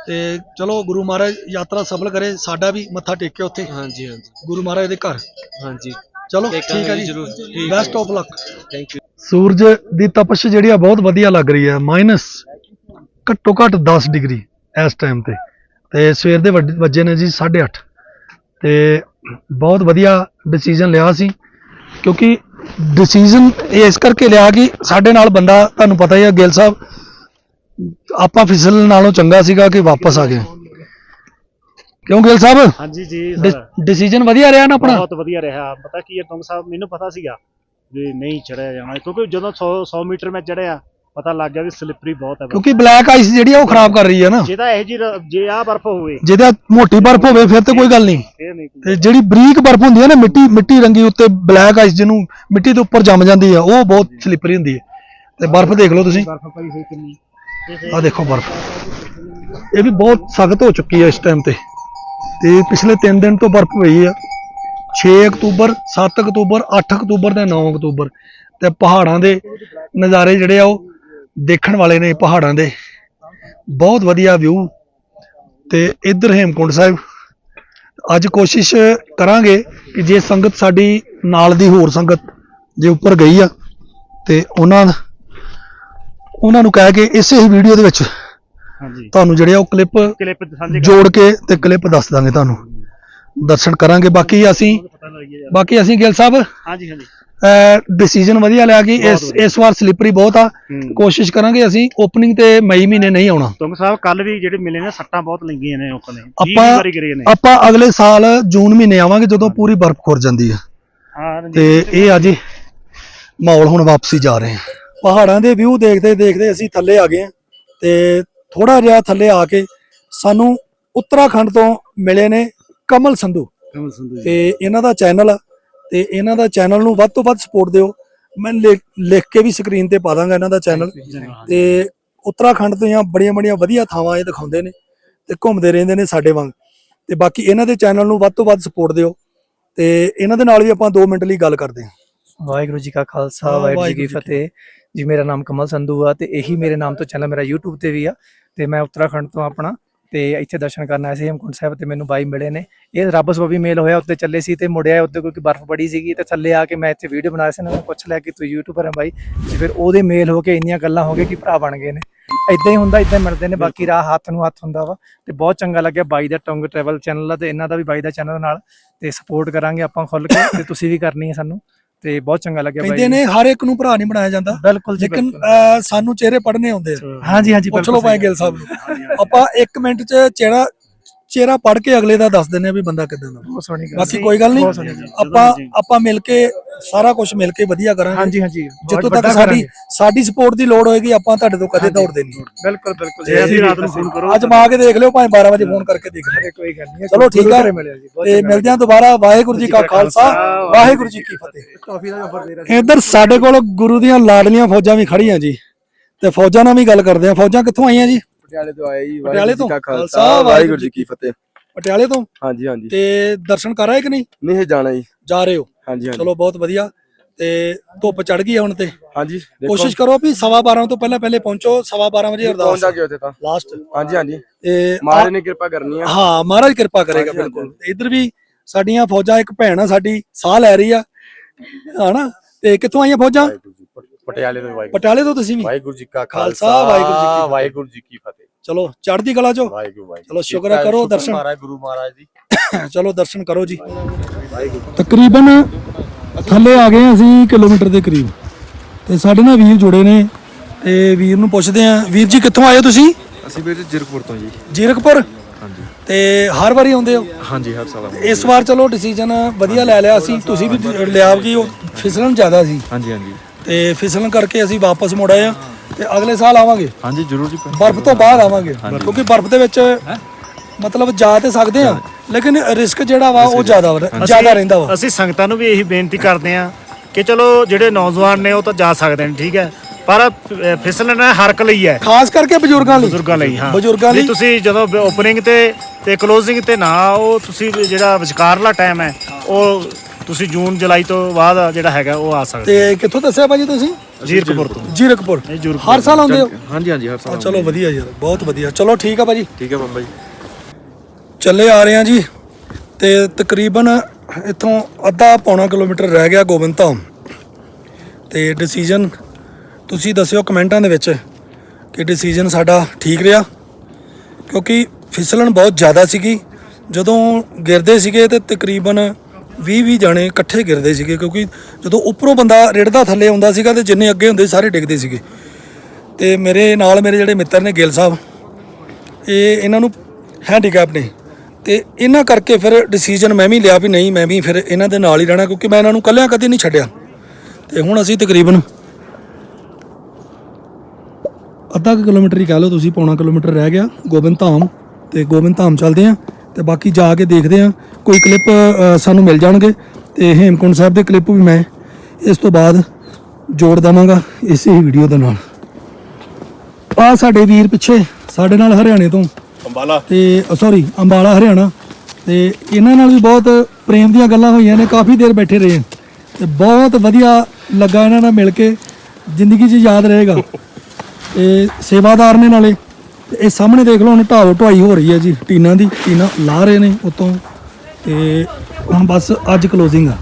Speaker 2: ਤੇ ਚਲੋ ਗੁਰੂ ਮਹਾਰਾਜ ਯਾਤਰਾ ਸਫਲ ਕਰੇ ਸਾਡਾ ਵੀ ਮੱਥਾ ਟੇਕਿਆ ਉੱਥੇ।
Speaker 5: ਹਾਂਜੀ ਹਾਂਜੀ।
Speaker 2: ਗੁਰੂ ਮਹਾਰਾਜ ਦੇ ਘਰ।
Speaker 5: ਹਾਂਜੀ।
Speaker 2: ਚਲੋ ਠੀਕ ਹੈ ਜੀ। Best of luck
Speaker 5: thank you
Speaker 2: ਸੂਰਜ ਦੀ ਤਪਸ਼ ਜਿਹੜੀ ਆ ਬਹੁਤ ਵਧੀਆ ਲੱਗ ਰਹੀ ਹੈ। ਮਾਈਨਸ ਘੱਟੋ ਘੱਟ 10 ਡਿਗਰੀ ਇਸ ਟਾਈਮ ਤੇ। ਤੇ ਸਵੇਰ ਦੇ ਵੱਜ- ਨੇ ਜੀ 8:30 ਤੇ ਬਹੁਤ ਵਧੀਆ ਡਿਸੀਜਨ ਲਿਆ ਸੀ ਕਿਉਂਕਿ ਡਿਸੀਜਨ ਇਸ ਕਰਕੇ ਲਿਆ ਕਿ ਸਾਡੇ ਨਾਲ ਬੰਦਾ ਤੁਹਾਨੂੰ ਪਤਾ ਹੀ ਹੈ ਗਿੱਲ ਸਾਹਿਬ ਆਪਾਂ ਫਿਸਲ ਨਾਲੋਂ ਚੰਗਾ ਸੀਗਾ ਕਿ ਵਾਪਸ ਆ ਗਏ। ਕਿਉਂ ਗਿੱਲ ਸਾਹਿਬ?
Speaker 4: ਹਾਂਜੀ ਜੀ
Speaker 2: ਡਿਸੀਜਨ ਵਧੀਆ ਰਿਹਾ ਨਾ ਆਪਣਾ?
Speaker 4: ਬਹੁਤ ਵਧੀਆ ਰਿਹਾ। ਪਤਾ ਕੀ ਹੈ ਤੁੰਗ ਸਾਹਿਬ ਮੈਨੂੰ ਪਤਾ ਸੀਗਾ ਵੀ ਨਹੀਂ ਚੜਿਆ ਜਾਣਾ। ਕਿਉਂਕਿ ਜਦੋਂ 100 100 ਮੀਟਰ ਮੈਂ ਚੜਿਆ ਪਤਾ ਲੱਗ ਗਿਆ ਵੀ ਸਲਿੱਪਰੀ ਬਹੁਤ ਹੈ ਬਰਫ਼।
Speaker 2: ਕਿਉਂਕਿ ਬਲੈਕ ਆਈਸ ਜਿਹੜੀ ਆ ਉਹ ਖਰਾਬ ਕਰ ਰਹੀ ਹੈ ਨਾ।
Speaker 4: ਜੇ ਤਾਂ ਇਹ ਜੀ ਜੇ ਆ ਬਰਫ਼ ਹੋਵੇ।
Speaker 2: ਜਿਹਦਾ ਮੋਟੀ ਬਰਫ਼ ਹੋਵੇ ਫਿਰ ਤੇ ਕੋਈ ਗੱਲ ਨਹੀਂ।
Speaker 4: ਫੇਰ ਨਹੀਂ ਕੋਈ
Speaker 2: ਤੇ ਜਿਹੜੀ ਬਰੀਕ ਬਰਫ਼ ਹੁੰਦੀ ਹੈ ਨਾ ਮਿੱਟੀ ਮਿੱਟੀ ਰੰਗੀ ਉੱਤੇ ਬਲੈਕ ਆਈਸ ਜਿਹਨੂੰ ਮਿੱਟੀ ਦੇ ਉੱਪਰ ਜੰਮ ਜਾਂਦੀ ਆ ਉਹ ਬਹੁਤ ਸਲਿੱਪਰੀ ਹੁੰਦੀ ਹੈ ਤੇ ਬਰਫ਼ ਦੇਖ ਲਓ ਤੁਸੀਂ।
Speaker 4: ਬਰਫ਼ ਪਈ ਹੋਈ ਕਿੰਨੀ।
Speaker 2: ਆ ਦੇਖੋ ਬਰਫ਼। ਇਹ ਵੀ ਬਹੁਤ ਸਖਤ ਹੋ ਚੁੱਕੀ ਹੈ ਇਸ ਟਾਈਮ ਤੇ। ਤੇ ਪਿਛਲੇ 3 ਦਿਨ ਤੋਂ ਬਰਫ਼ ਪਈ ਆ। 6 ਅਕਤੂਬਰ 7 ਅਕਤੂਬਰ 8 ਅਕਤੂਬਰ ਤੇ 9 ਅਕਤੂਬਰ। ਤੇ ਪਹਾੜਾਂ ਦੇ ਨਜ਼ਾਰੇ ਜਿਹੜੇ ਆ ਉਹ ਦੇਖਣ ਵਾਲੇ ਨੇ ਪਹਾੜਾਂ ਦੇ। ਬਹੁਤ ਵਧੀਆ ਵਿਊ ਤੇ ਇੱਧਰ ਹੇਮਕੁੰਡ ਸਾਹਿਬ। ਅੱਜ ਕੋਸ਼ਿਸ਼ ਕਰਾਂਗੇ ਕਿ ਜੇ ਸੰਗਤ ਸਾਡੀ ਨਾਲ ਦੀ ਹੋਰ ਸੰਗਤ ਜੇ ਉੱਪਰ ਗਈ ਆ ਤੇ ਉਹਨਾਂ ਉਹਨਾਂ ਨੂੰ ਕਹਿ ਕੇ ਇਸੇ ਹੀ ਵੀਡੀਓ ਦੇ ਵਿੱਚ
Speaker 4: ਹਾਂਜੀ।
Speaker 2: ਤੁਹਾਨੂੰ ਜਿਹੜੇ ਉਹ ਕਲਿੱਪ
Speaker 4: ਕਲਿੱਪ
Speaker 2: ਜੋੜ ਕੇ ਤੇ ਕਲਿੱਪ ਦੱਸ ਦਾਂਗੇ ਤੁਹਾਨੂੰ। ਦਰਸ਼ਨ ਕਰਾਂਗੇ। ਬਾਕੀ ਅਸੀਂ ਬਾਕੀ ਅਸੀਂ ਗਿੱਲ ਸਾਹਿਬ
Speaker 4: ਹਾਂਜੀ ਹਾਂਜੀ।
Speaker 2: ਡਿਸੀਜਨ ਵਧੀਆ ਲਿਆ ਕਿ ਇਸ। ਇਸ ਵਾਰ ਸਲਿੱਪਰੀ ਬਹੁਤ ਆ। ਕੋਸ਼ਿਸ਼ ਕਰਾਂਗੇ ਅਸੀਂ ਓਪਨਿੰਗ ਤੇ ਮਈ ਮਹੀਨੇ ਨਹੀਂ ਆਉਣਾ।
Speaker 4: ਤੁੰਗ ਸਾਹਿਬ ਕੱਲ ਵੀ ਜਿਹੜੇ ਮਿਲੇ ਨੇ ਸੱਟਾਂ ਬਹੁਤ ਲੱਗੀਆਂ ਨੇ ਲੋਕਾਂ ਨੇ।
Speaker 2: ਆਪਾਂ
Speaker 4: ਵਾਰੀ ਗਰੇ ਨੇ।
Speaker 2: ਆਪਾਂ ਅਗਲੇ ਸਾਲ ਜੂਨ ਮਹੀਨੇ ਆਵਾਂਗੇ ਜਦੋਂ ਪੂਰੀ ਬਰਫ਼ ਖੁਰ ਜਾਂਦੀ ਆ।
Speaker 4: ਹਾਂ
Speaker 2: ਤੇ ਇਹ ਅੱਜ ਹੀ ਮਾਹੌਲ ਹੁਣ ਵਾਪਸੀ ਜਾ ਰਹੇ ਹਾਂ ਪਹਾੜਾਂ ਦੇ ਵਿਊ ਦੇਖਦੇ ਦੇਖਦੇ ਅਸੀਂ ਥੱਲੇ ਆ ਗਏ ਹਾਂ ਤੇ ਥੋੜਾ ਜਿਹਾ ਥੱਲੇ ਆ ਕੇ ਸਾਨੂੰ ਉੱਤਰਾਖੰਡ ਤੋਂ ਮਿਲੇ ਨੇ ਕਮਲ ਸੰਧੂ।
Speaker 4: ਕਮਲ ਸੰਧੂ ਜੀ।
Speaker 2: ਤੇ ਇਹਨਾਂ ਦਾ ਚੈਨਲ ਆ। ਤੇ ਇਹਨਾਂ ਦਾ ਚੈਨਲ ਨੂੰ ਵੱਧ ਤੋਂ ਵੱਧ ਸਪੋਰਟ ਦਿਓ। ਮੈਂ ਲਿਖ ਕੇ ਵੀ ਸਕਰੀਨ ਤੇ ਪਾ ਦਾਂਗਾ ਇਹਨਾਂ ਦਾ ਚੈਨਲ ਤੇ ਉੱਤਰਾਖੰਡ ਦੀਆਂ ਬੜੀਆਂ ਬੜੀਆਂ ਵਧੀਆ ਥਾਵਾਂ ਇਹ ਦਿਖਾਉਂਦੇ ਨੇ ਤੇ ਘੁੰਮਦੇ ਰਹਿੰਦੇ ਨੇ ਸਾਡੇ ਵਾਂਗ। ਤੇ ਬਾਕੀ ਇਹਨਾਂ ਦੇ ਚੈਨਲ ਨੂੰ ਵੱਧ ਤੋਂ ਵੱਧ ਸਪੋਰਟ ਦਿਓ। ਤੇ ਇਹਨਾਂ ਦੇ ਨਾਲ ਵੀ ਆਪਾਂ 2 ਮਿੰਟ ਲਈ ਗੱਲ ਕਰਦੇ ਹਾਂ।
Speaker 6: ਵਾਹਿਗੁਰੂ ਜੀ ਕਾ ਖਾਲਸਾ ਵਾਹਿਗੁਰੂ ਜੀ ਕੀ ਫਤਿਹ। ਜੀ ਮੇਰਾ ਨਾਮ ਕਮਲ ਸੰਧੂ ਆ ਤੇ ਇਹੀ ਮੇਰੇ ਨਾਮ ਤੋਂ ਚੈਨਲ ਮੇਰਾ YouTube ਤੇ ਵੀ ਆ। ਤੇ ਮੈਂ ਉੱਤਰਾਖੰਡ ਤੋਂ ਆਪਣਾ ਤੇ ਇੱਥੇ ਦਰਸ਼ਨ ਕਰਨ ਆਇਆ ਸੀ ਹੇਮਕੁੰਟ ਸਾਹਿਬ ਤੇ ਮੈਨੂੰ ਬਾਈ ਮਿਲੇ ਨੇ। ਇਹ ਰੱਬ ਸਬਬੀ ਮੇਲ ਹੋਇਆ ਉੱਤੇ ਚੱਲੇ ਸੀ ਤੇ ਮੁੜਿਆ ਉੱਤੇ ਕੋਈ ਬਰਫ਼ ਪੜੀ ਸੀਗੀ ਤੇ ਥੱਲੇ ਆ ਕੇ ਮੈਂ ਇੱਥੇ ਵੀਡੀਓ ਬਣਾ ਰਿਹਾ ਸੀ ਨੂੰ ਪੁੱਛ ਲਿਆ ਕਿ ਤੂੰ ਯੂਟਿਊਬਰ ਹੈ ਬਾਈ ਤੇ ਫਿਰ ਉਹਦੇ ਮੇਲ ਹੋ ਕੇ ਇੰਨੀਆਂ ਗੱਲਾਂ ਹੋ ਗਏ ਕਿ ਭਰਾ ਬਣ ਗਏ ਨੇ। ਇਦਾਂ ਹੀ ਹੁੰਦਾ ਇਦਾਂ ਮਿਲਦੇ ਨੇ ਬਾਕੀ ਰਾਹ ਹੱਥ ਨੂੰ ਹੱਥ ਹੁੰਦਾ ਵਾ ਤੇ ਬਹੁਤ ਚੰਗਾ ਲੱਗਿਆ ਬਾਈ ਦਾ ਟੰਗ ਟਰੈਵਲ ਚੈਨਲ ਆ ਤੇ ਇਹਨਾਂ ਦਾ ਵੀ ਬਾਈ ਦਾ ਚੈਨਲ ਨਾਲ ਤੇ ਸਪੋਰਟ ਕਰਾਂਗੇ ਆਪਾਂ ਖੁੱਲ ਕੇ ਤੇ ਤੁਸੀਂ ਵੀ ਕਰਨੀ ਹੈ ਸਾਨੂੰ। ਤੇ ਬਹੁਤ ਚੰਗਾ ਲੱਗਿਆ
Speaker 2: ਕਹਿੰਦੇ ਨੇ ਹਰ ਇੱਕ ਨੂੰ ਭਰਾ ਨਹੀਂ ਬਣਾਇਆ ਜਾਂਦਾ।
Speaker 6: ਬਿਲਕੁਲ ਜੀ
Speaker 2: ਲੇਕਿਨ ਸਾਨੂੰ ਚਿਹਰੇ ਪੜਨੇ ਆਉਂਦੇ ਆ।
Speaker 6: ਹਾਂਜੀ ਹਾਂਜੀ
Speaker 2: ਪੁੱਛ
Speaker 6: ਬਿਲਕੁਲ
Speaker 2: ਲਓ ਭਾਈ ਗਿੱਲ ਸਾਹਿਬ ਨੂੰ। ਆਪਾਂ 1 ਮਿੰਟ 'ਚ ਚਿਹਰਾ ਚਿਹਰਾ ਪੜ ਕੇ ਅਗਲੇ ਦਾ ਦੱਸ ਦਿੰਦੇ ਆ ਵੀ ਬੰਦਾ ਕਿਦਾਂ ਦਾ।
Speaker 6: ਬਹੁਤ ਸੋਹਣੀ ਗੱਲ
Speaker 2: ਬਾਕੀ ਕੋਈ ਗੱਲ ਨਹੀਂ। ਆਪਾਂ ਆਪਾਂ ਮਿਲ ਕੇ ਸਾਰਾ ਕੁਝ ਮਿਲ ਕੇ ਵਧੀਆ ਕਰਾਂਗੇ।
Speaker 6: ਹਾਂਜੀ ਹਾਂਜੀ।
Speaker 2: ਜਿੱਥੋਂ ਤੱਕ ਸਾਡੀ ਸਾਡੀ ਸਪੋਰਟ ਦੀ ਲੋੜ ਹੋਏਗੀ ਆਪਾਂ ਤੁਹਾਡੇ ਤੋਂ ਕਦੇ ਦੌੜਦੇ ਨਹੀਂ।
Speaker 6: ਬਿਲਕੁਲ ਬਿਲਕੁਲ।
Speaker 4: ਜੇ ਅਸੀਂ ਰਾਤ ਨੂੰ ਫੋਨ ਕਰੋ।
Speaker 2: ਅੱਜ ਮਾ ਕੇ ਦੇਖ ਲਿਓ ਭਾਵੇਂ 12 ਵਜੇ ਫੋਨ ਕਰਕੇ ਦੇਖ ਲਿਓ।
Speaker 6: ਕੋਈ ਗੱਲ ਨਹੀਂ।
Speaker 2: ਚਲੋ ਠੀਕ ਆ। ਤੇ ਮਿਲਦੇ ਹਾਂ ਦੁਬਾਰਾ। ਵਾਹਿਗੁਰੂ ਜੀ ਕਾ ਖਾਲਸਾ ਵਾਹਿਗੁਰੂ ਜੀ ਕੀ ਫਤਿਹ।
Speaker 6: ਕਾਫੀ ਦਾ ਆਫਰ ਦੇ ਰਿਹਾ
Speaker 2: ਇੱਧਰ ਸਾਡੇ ਕੋਲ ਗੁਰੂ ਦੀਆਂ ਲਾਡਲੀਆਂ ਫੌਜਾਂ ਵੀ ਖੜੀਆਂ ਜੀ। ਤੇ ਫੌਜਾਂ ਨਾਲ ਵੀ ਗੱਲ ਕਰਦੇ ਆ ਫੌਜਾਂ ਕਿੱਥੋਂ ਆਈਆਂ ਜੀ?
Speaker 1: ਪਟਿਆਲੇ ਤੋਂ ਆਏ ਜੀ
Speaker 2: ਪਟਿਆਲੇ ਤੋਂ? ਖਾਲਸਾ, ਵਾਹਿਗੁਰੂ
Speaker 1: ਜੀ ਕੀ ਫਤਿਹ।
Speaker 2: ਪਟਿਆਲੇ ਤੋਂ?
Speaker 1: ਹਾਂਜੀ ਹਾਂਜੀ।
Speaker 2: ਤੇ ਦਰਸ਼ਨ ਕਰ ਆਏ ਕਿ ਨਹੀਂ?
Speaker 1: ਨਹੀਂ ਜਾਣਾ ਜੀ।
Speaker 2: ਜਾ ਰਹੇ ਹੋ?
Speaker 1: ਹਾਂਜੀ ਹਾਂਜੀ।
Speaker 2: ਚਲੋ ਬਹੁਤ ਵਧੀਆ। ਤੇ ਧੁੱਪ ਚੜ ਗਈ ਹੁਣ ਤੇ।
Speaker 1: ਹਾਂਜੀ
Speaker 2: ਕੋਸ਼ਿਸ਼ ਕਰੋ ਵੀ ਸਵਾ 12 ਤੋਂ ਪਹਿਲਾਂ ਪਹਿਲੇ ਪਹੁੰਚੋ ਸਵਾ 12 ਵਜੇ ਅਰਦਾਸ
Speaker 1: ਪਹੁੰਚ ਜਾਗੇ ਉੱਥੇ ਤਾਂ।
Speaker 2: ਲਾਸਟ
Speaker 1: ਹਾਂਜੀ ਹਾਂਜੀ।
Speaker 2: ਤੇ
Speaker 1: ਮਹਾਰਾਜ ਨੇ ਕਿਰਪਾ ਕਰਨੀ ਆ।
Speaker 2: ਹਾਂ ਮਹਾਰਾਜ ਕਿਰਪਾ ਕਰੇਗਾ ਬਿਲਕੁਲ। ਇੱਧਰ ਵੀ ਸਾਡੀਆਂ ਫੌਜਾਂ ਇੱਕ ਭੈਣ ਆ ਸਾਡੀ ਸਾਹ ਲੈ ਰਹੀ ਆ। ਹਨਾ? ਤੇ ਕਿੱਥੋਂ ਆਈਆਂ ਫੌਜਾਂ?
Speaker 1: ਪਟਿਆਲੇ ਤੋਂ ਵਾਹਿਗੁਰੂ
Speaker 2: ਪਟਿਆਲੇ ਤੋਂ ਤੁਸੀਂ ਵੀ?
Speaker 1: ਵਾਹਿਗੁਰੂ ਜੀ ਕਾ
Speaker 2: ਖਾਲਸਾ, ਵਾਹਿਗੁਰੂ ਜੀ ਕੀ।
Speaker 1: ਵਾਹਿਗੁਰੂ ਜੀ ਕੀ ਫਤਿਹ।
Speaker 2: ਚਲੋ ਚੜ੍ਹਦੀ ਕਲਾ ਚੋ।
Speaker 1: ਵਾਹਿਗੁਰੂ ਵਾਹਿਗੁਰੂ।
Speaker 2: ਚਲੋ ਸ਼ੁਕਰ ਕਰੋ ਦਰਸ਼ਨ।
Speaker 1: ਮਹਾਰਾਜ ਗੁਰੂ ਮਹਾਰਾਜ ਦੀ
Speaker 2: ਚਲੋ ਦਰਸ਼ਨ ਕਰੋ ਜੀ। ਤਕਰੀਬਨ ਥੱਲੇ ਆ ਗਏ ਅਸੀਂ ਕਿਲੋਮੀਟਰ ਦੇ ਕਰੀਬ। ਤੇ ਸਾਡੇ ਨਾਲ ਵੀਰ ਜੁੜੇ ਨੇ। ਤੇ ਵੀਰ ਨੂੰ ਪੁੱਛਦੇ ਆ ਵੀਰ ਜੀ ਕਿੱਥੋਂ ਆਏ ਹੋ ਤੁਸੀਂ?
Speaker 7: ਅਸੀਂ ਵੀਰ ਜਿਰਕਪੁਰ ਤੋਂ ਜੀ।
Speaker 2: ਜੀਰਕਪੁਰ?
Speaker 7: ਹਾਂਜੀ।
Speaker 2: ਤੇ ਹਰ ਵਾਰੀ ਆਉਂਦੇ ਹੋ?
Speaker 7: ਹਾਂਜੀ ਹਰ ਸਾਲ ਆਉਂਦੇ।
Speaker 2: ਇਸ ਵਾਰ ਚਲੋ ਡਿਸੀਜਨ ਵਧੀਆ ਲੈ ਲਿਆ ਸੀ। ਤੁਸੀਂ ਵੀ ਲਿਆ ਕਿ ਉਹ ਫਿਸਲਣ ਜ਼ਿਆਦਾ ਸੀ।
Speaker 7: ਹਾਂਜੀ ਹਾਂਜੀ।
Speaker 2: ਤੇ ਫਿਸਲਣ ਕਰਕੇ ਅਸੀਂ ਵਾਪਸ ਮੁੜ ਆਏ ਆ ਤੇ ਅਗਲੇ ਸਾਲ ਆਵਾਂਗੇ।
Speaker 7: ਹਾਂਜੀ ਜ਼ਰੂਰ ਜੀ
Speaker 2: ਬਰਫ਼ ਤੋਂ ਬਾਅਦ ਆਵਾਂਗੇ। ਕਿਉਂਕਿ ਬਰਫ਼ ਦੇ ਵਿੱਚ ਮਤਲਬ ਜਾ ਤੇ ਸਕਦੇ ਆ ਲੇਕਿਨ ਰਿਸਕ ਜਿਹੜਾ ਵਾ ਉਹ ਜ਼ਿਆਦਾ ਜ਼ਿਆਦਾ ਰਹਿੰਦਾ ਵਾ।
Speaker 4: ਅਸੀਂ ਸੰਗਤਾਂ ਨੂੰ ਵੀ ਇਹੀ ਬੇਨਤੀ ਕਰਦੇ ਹਾਂ ਕਿ ਚਲੋ ਜਿਹੜੇ ਨੌਜਵਾਨ ਨੇ ਉਹ ਤਾਂ ਜਾ ਸਕਦੇ ਨੇ ਠੀਕ ਹੈ। ਪਰ ਫਿਸਲਣਾ ਹਰ ਇੱਕ ਲਈ ਹੈ।
Speaker 2: ਖਾਸ ਕਰਕੇ ਬਜ਼ੁਰਗਾਂ ਲਈ।
Speaker 4: ਬਜ਼ੁਰਗਾਂ ਲਈ ਹਾਂ।
Speaker 2: ਬਜ਼ੁਰਗਾਂ ਲਈ।
Speaker 4: ਤੁਸੀਂ ਜਦੋਂ ਓਪਨਿੰਗ ਤੇ ਤੇ ਕਲੋਜ਼ਿੰਗ ਤੇ ਨਾ ਉਹ ਤੁਸੀਂ ਜਿਹੜਾ ਵਿਚਕਾਰਲਾ ਟਾਈਮ ਹੈ ਉਹ ਤੁਸੀਂ ਜੂਨ ਜੁਲਾਈ ਤੋਂ ਬਾਅਦ ਜਿਹੜਾ ਹੈਗਾ ਉਹ ਆ ਸਕਦੇ।
Speaker 2: ਤੇ ਕਿੱਥੋਂ ਦੱਸਿਆ ਭਾਜੀ ਤੁਸੀਂ?
Speaker 4: ਜੀਰਕਪੁਰ ਤੋਂ।
Speaker 2: ਜੀਰਕਪੁਰ ਹਰ ਸਾਲ ਆਉਂਦੇ ਹੋ?
Speaker 7: ਹਾਂਜੀ ਹਾਂਜੀ ਹਰ ਸਾਲ
Speaker 2: ਚਲੋ ਵਧੀਆ ਯਾਰ ਬਹੁਤ ਵਧੀਆ। ਚਲੋ ਠੀਕ ਆ ਭਾਜੀ।
Speaker 7: ਠੀਕ ਹੈ ਬਾਬਾ ਜੀ।
Speaker 2: ਚੱਲੇ ਆ ਰਹੇ ਆ ਜੀ। ਤੇ ਤਕਰੀਬਨ ਇੱਥੋਂ ਅੱਧਾ ਪੌਣਾ ਕਿਲੋਮੀਟਰ ਰਹਿ ਗਿਆ ਗੋਬਿੰਦ ਧਾਮ ਤੇ ਡਿਸੀਜਨ ਤੁਸੀਂ ਦੱਸਿਓ ਕਮੈਂਟਾਂ ਦੇ ਵਿੱਚ ਕਿ ਡਿਸੀਜਨ ਸਾਡਾ ਠੀਕ ਰਿਹਾ। ਕਿਉਂਕਿ ਫਿਸਲਣ ਬਹੁਤ ਜ਼ਿਆਦਾ ਸੀਗੀ। ਜਦੋਂ ਗਿਰਦੇ ਸੀਗੇ ਤੇ ਤਕਰੀਬਨ 20 20 ਜਾਣੇ ਇਕੱਠੇ ਗਿਰਦੇ ਸੀਗੇ ਕਿਉਂਕਿ ਜਦੋਂ ਉੱਪਰੋਂ ਬੰਦਾ ਰਿੜਦਾ ਥੱਲੇ ਆਉਂਦਾ ਸੀਗਾ ਤੇ ਜਿੰਨੇ ਅੱਗੇ ਹੁੰਦੇ ਸਾਰੇ ਡਿੱਗਦੇ ਸੀਗੇ। ਤੇ ਮੇਰੇ ਨਾਲ ਮੇਰੇ ਜਿਹੜੇ ਮਿੱਤਰ ਨੇ ਗਿੱਲ ਸਾਹਿਬ, ਇਹ ਇਹਨਾਂ ਨੂੰ ਹੈਂਡੀਕੈਪ ਨੇ। ਤੇ ਇਹਨਾਂ ਕਰਕੇ ਫਿਰ ਡਿਸੀਜਨ ਮੈਂ ਵੀ ਲਿਆ ਵੀ ਨਹੀਂ, ਮੈਂ ਵੀ ਫਿਰ ਇਹਨਾਂ ਦੇ ਨਾਲ ਹੀ ਰਹਿਣਾ ਕਿਉਂਕਿ ਮੈਂ ਇਹਨਾਂ ਨੂੰ ਇਕੱਲਿਆਂ ਕਦੇ ਨਹੀਂ ਛੱਡਿਆ। ਤੇ ਹੁਣ ਅਸੀਂ ਤਕਰੀਬਨ ਅੱਧਾ ਕੁ ਕਿਲੋਮੀਟਰ ਹੀ ਕਹਿ ਲਓ, ਤੁਸੀਂ ਪੌਣਾ ਕਿਲੋਮੀਟਰ ਰਹਿ ਗਿਆ, ਗੋਬਿੰਦ ਧਾਮ ਤੇ ਗੋਬਿੰਦ ਧਾਮ ਚੱਲਦੇ ਆ ਤੇ ਬਾਕੀ ਜਾ ਕੇ ਦੇਖਦੇ ਆ ਕੋਈ ਕਲਿੱਪ ਸਾਨੂੰ ਮਿਲ ਜਾਣਗੇ ਤੇ ਹੇਮਕੁੰਟ ਸਾਹਿਬ ਦੇ ਕਲਿੱਪ ਵੀ ਮੈਂ ਇਸ ਤੋਂ ਬਾਅਦ ਜੋੜ ਦਵਾਂਗਾ ਇਸੇ ਹੀ ਵੀਡੀਓ ਦੇ ਨਾਲ। ਆ ਸਾਡੇ ਵੀਰ ਪਿੱਛੇ ਸਾਡੇ ਨਾਲ ਹਰਿਆਣੇ ਤੋਂ। ਅੰਬਾਲਾ। ਤੇ ਸੌਰੀ ਅੰਬਾਲਾ ਹਰਿਆਣਾ। ਤੇ ਇਹਨਾਂ ਨਾਲ ਵੀ ਬਹੁਤ ਪ੍ਰੇਮ ਦੀਆਂ ਗੱਲਾਂ ਹੋਈਆਂ ਨੇ ਕਾਫੀ ਦੇਰ ਬੈਠੇ ਰਹੇ ਤੇ ਬਹੁਤ ਵਧੀਆ ਲੱਗਾ ਇਹਨਾਂ ਨਾਲ ਮਿਲ ਕੇ ਜ਼ਿੰਦਗੀ 'ਚ ਯਾਦ ਰਹੇਗਾ। ਤੇ ਸੇਵਾਦਾਰ ਨੇ ਨਾਲੇ। ਤੇ ਇਹ ਸਾਹਮਣੇ ਦੇਖ ਲਓ, ਹੁਣ ਢਾਵ ਢੁਆਈ ਹੋ ਰਹੀ ਹੈ ਜੀ, ਟੀਨਾਂ ਦੀ, ਟੀਨਾ ਲਾ ਰਹੇ ਨੇ ਉਤੋਂ। ਤੇ ਹੁਣ ਬਸ ਅੱਜ ਕਲੋਜ਼ਿੰਗ ਆ।